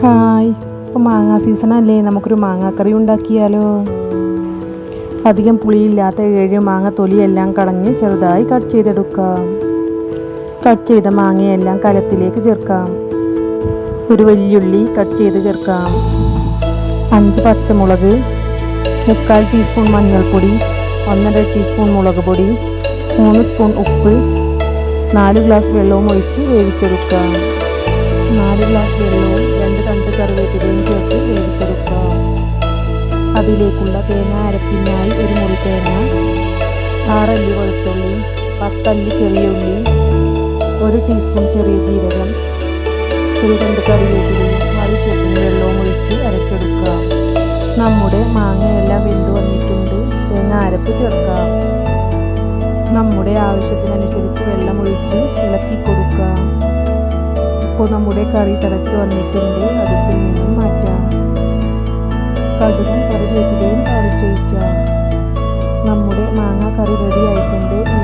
Hi. ഇപ്പോൾ മാങ്ങാ സീസണല്ലേ നമുക്കൊരു മാങ്ങാക്കറി ഉണ്ടാക്കിയാലോ? അധികം പുളിയില്ലാത്ത ഏഴ് മാങ്ങ തൊലിയെല്ലാം കളഞ്ഞ് ചെറുതായി കട്ട് ചെയ്തെടുക്കാം. കട്ട് ചെയ്ത മാങ്ങയെല്ലാം കലത്തിലേക്ക് ചേർക്കാം. ഒരു വലിയുള്ളി കട്ട് ചെയ്ത് ചേർക്കാം. അഞ്ച് പച്ചമുളക് മുക്കാൽ ടീസ്പൂൺ മഞ്ഞൾപ്പൊടി ഒന്നര ടീസ്പൂൺ മുളക് പൊടി മൂന്ന് സ്പൂൺ ഉപ്പ് നാല് ഗ്ലാസ് വെള്ളവും ഒഴിച്ച് വേവിച്ചെടുക്കാം. നാല് ഗ്ലാസ് വെള്ളവും രണ്ട് തണ്ട് കറിവേപ്പിലയും ചേർത്ത് വേവിച്ചെടുക്കാം അതിലേക്കുള്ള തേങ്ങ അരപ്പിനായി ഒരു മുറി തേങ്ങ ആറല്ലി വെളുത്തുള്ളി പത്തല്ലി ചെറിയ ഉള്ളി ഒരു ടീസ്പൂൺ ചെറിയ ജീരകം ഒരു രണ്ട് കറിവേപ്പിലയും ആവശ്യത്തിന് വെള്ളവും ഒഴിച്ച് അരച്ചെടുക്കുക. നമ്മുടെ മാങ്ങയെല്ലാം വെന്ത് വന്നിട്ടുണ്ട്. തേങ്ങ അരപ്പ് ചേർക്കാം നമ്മുടെ ആവശ്യത്തിനനുസരിച്ച് വെള്ളമൊഴിച്ച് ഇളക്കി കൊടുക്കാം ഇപ്പോൾ നമ്മുടെ കറി തിളച്ച് വന്നിട്ടുണ്ട്. അടുപ്പിൽ നിന്നും മാറ്റാം. കടുകും കറിവേപ്പിലയും താളിച്ചൊഴിക്കാം നമ്മുടെ മാങ്ങ കറി റെഡി ആയിട്ടുണ്ട്.